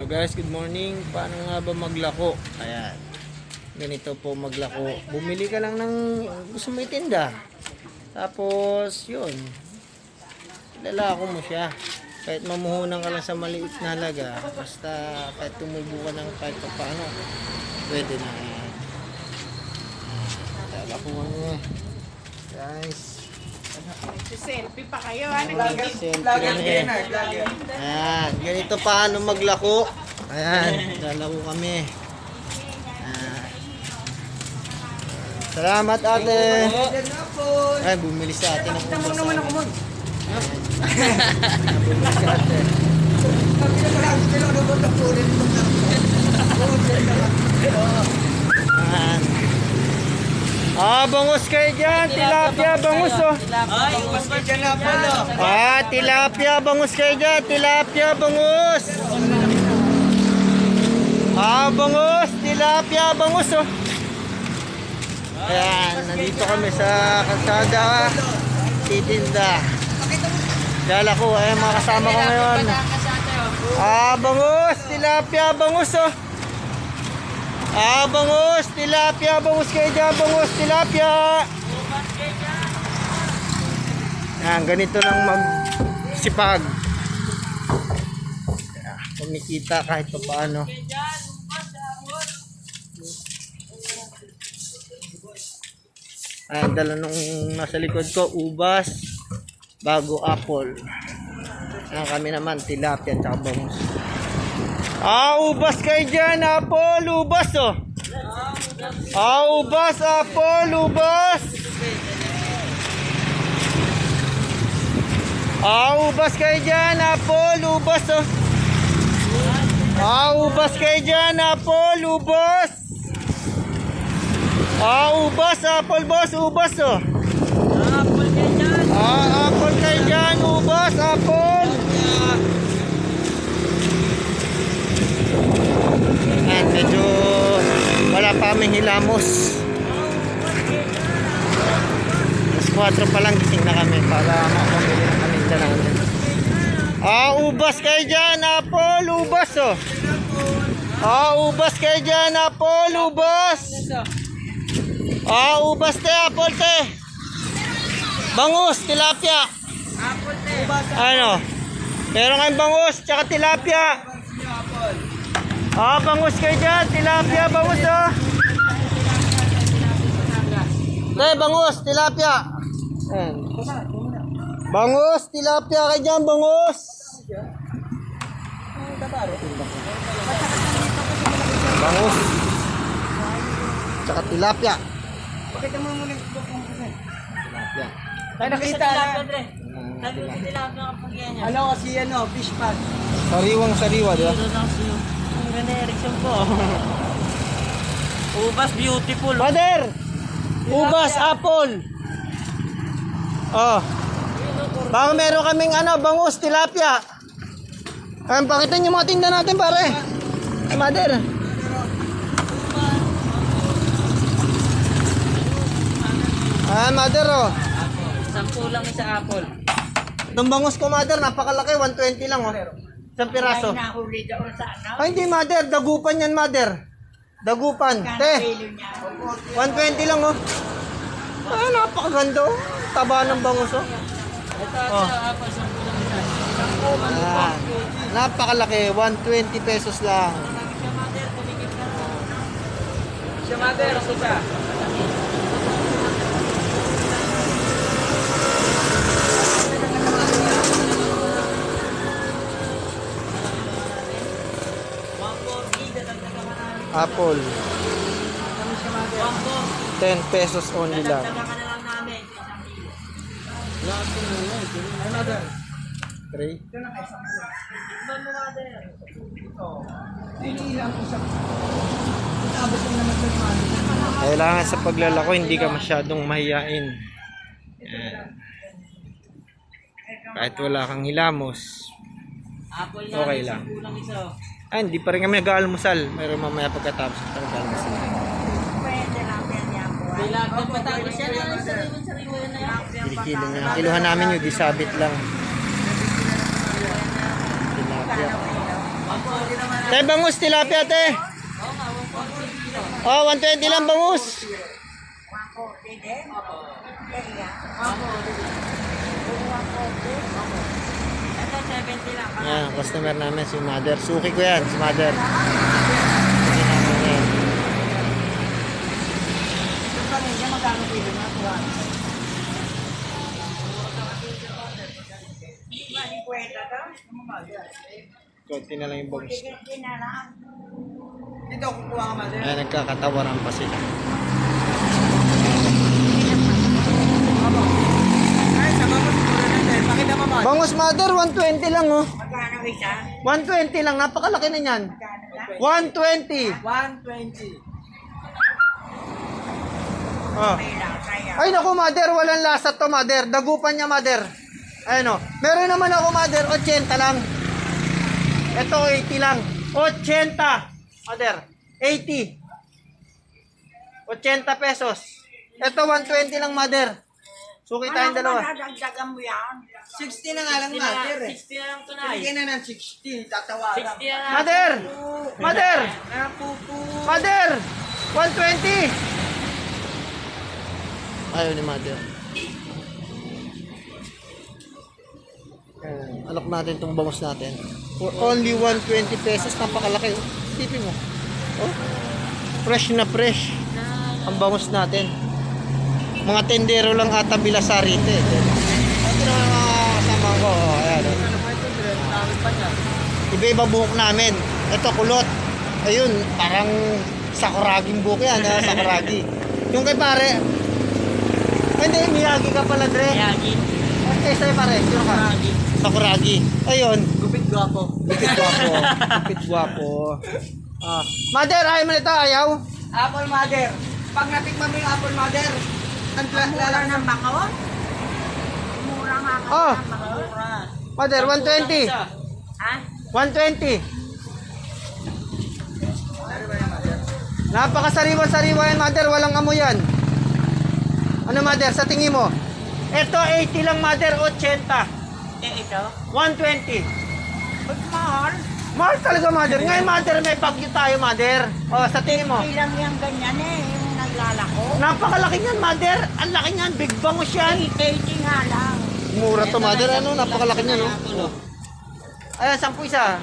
So guys, good morning. Paano nga ba maglako? Ayan. Ganito po maglako. Bumili ka lang ng gusto mo itinda. Tapos, yun. Lalako mo siya. Kahit mamuhunan ka lang sa maliit na halaga. Basta kahit tumubo ka ng kahit pa paano. Pwede na. Lalako mo. Guys. Selfie pa kayo, ha? Nagiging Selfie kami. Ayan, ganito paano maglako. Ayan, lalako kami. Ayan. Salamat ate. Ay, bumili sa ate ng ubos. naman ako mo. Bumili sa ate. Ayan. Ah, bangus kayo dyan. Tilapia, bangus oh. Ay, basta dyan na po, no? Ah, tilapia, bangus kayo dyan. Tilapia, bangus. Ah, bangus. Tilapia, bangus, oh. Ayan, nandito kami sa kalsada. Titinda. Dala ko, ayan mga kasama ko ngayon. Ah, bangus. Tilapia, bangus, oh. Ah, bangus. Tilapia, bangus kayo dyan. Bangus, tilapia. Yan, ganito lang magsipag. Kumikita kahit pa paano. Ayan, dala nung nasa likod ko, ubas, bago apple. Ayan, kami naman, tilapia at bangus. Ah, ubas kayo dyan, apple, ubas oh. Ah, ubas, apple, ubas. Ah, ubas kayo dyan, Apol, ubas oh. Ah, ubas kayo dyan, Apol, ubas. Ah, ubas, Apol, boss, ubas oh. Ah, Apol kayo dyan, ubas, Apol. Ayan, medyo aming hilamos. Alas 4 pa lang gising na kami para makabili ng paninda namin. Ah, ubas kayo dyan, Apol, ubas oh. Ah, ubas kayo dyan, Apol, ubas. Ah, ubas te, Apol te. Bangus, tilapia. Ano? Meron kayong bangus, tsaka tilapia. Ah, bangus kayo dyan, tilapia, bangus oh. Te, bangus, tilapia. Ayan. Bangus, tilapia kay dyan, bangus. Bangus. Tsaka tilapia. Pakita mo muna yung Tilapia. Tayo nakita na. Ayan, tilapia. Ano kasi ano, fish pan. Sariwang sariwa, di ba? Rene Erickson po. Ubas beautiful. Father! Ubas, apple. Oh. Baka meron kaming ano, bangus, tilapia. Ayan, pakita niyo mga tinda natin, pare. Ay, mother. Ayan, mother, oh. Sampu lang isa apple. Itong bangus ko, mother, napakalaki. 120 lang, oh. Isang piraso. Nahuli daw sa ano. Ay, hindi, mother. Dagupan yan, mother. Dagupan. Te, Kilo niya. 120 lang, oh. Ay, napakaganda, oh. Taba ng bangus, oh. Oh. isa. Ayan. Napakalaki, 120 pesos lang. Siya mother, susa. Apple, 10 pesos only lang. Three. Kailangan sa paglalako hindi ka masyadong mahiyain. Yan. Kahit wala kang hilamos, Okay lang. Ay hindi pa rin kami nag-aalmusal. Mayroon mamaya pagkatapos ng nag-aalmusal. Pwede lang yan po. Kailangan ng Batangas yan. Ano sariwan-sariwa yan? Kilikilo na. Kiluhan namin yung disabit lang. Tilapia. Tay, bangus, tilapia, te. Oh, 120 lang bangus. Wako, Ito, 70 lang. Yan, customer namin, si mother. Suki ko yan, si mother. Suki namin yan. Ito pa rin, yan magkano na? Tuwan. Mali kwenta to? Konti na lang yung bangus. Hindi na lang. Dito, kukuha ka mother. Ay, nagkakatawaran pa sila. Ay, sama mo siguro natin. Pakita mo mother. Bangus mother, 120 lang oh. Magkano isa? 120 lang, napakalaki na yan. Magkano na? 120. 120. Oh. Ay naku mother, walang lasa to mother. Dagupan niya mother. Ayun oh. Meron naman ako mother, 80 lang. Ito 80 lang. 80. Mother, 80. 80 pesos. Ito 120 lang mother. Suki tayong dalawa. Madadagdagan mo yan. 60 na nga lang 60 na, mother eh. 60 na lang na. Bigyan na ng 60. Tatawagan. 60 na lang. Mother! Mother! Mother! 120! Ayaw ni mother. Ayan, alok natin itong bangus natin. For only 120 pesos, napakalaki. oh. Tipin mo. Oh. Fresh na fresh. Ang bangus natin. Mga tendero lang ata bilasari ito eh. Ito na mga kasama ko. Oh, ayan, oh. Iba-iba buhok namin. Ito kulot. Ayun, parang sakuraging buhok yan, ha? sakuragi. Yung kay pare, Ay, hindi, Miyagi ka pala, Dre. Yagi. Okay, sa'yo pare, sino ka? Sakuragi. Ayun, Gupit gwapo. lupit gwapo. Lupit gwapo. Ah. Mother, ayaw mo nito, ayaw? Apple mother. Pag natikman mo yung apple mother, ang Mura ng bakawon? Mura nga ka Oh. ng bakawon. Mother, 120. Ha? 120. Napakasariwa-sariwa yan, mother. Walang amoy yan. Ano, mother, sa tingin mo? Ito, 80 lang, mother. 80. Eh, ito? 120. Ba't mahal? Mahal talaga, mother. Ngayon, mother, may bagyo tayo, mother. O, sa tingin mo? Hindi lang yung ganyan eh, naglalako. Napakalaki niyan, mother. Ang laki niyan. Big bangus yan. 80 nga lang. Mura to, mother. Ano, napakalaki niyan, no? Ayan, 10 isa.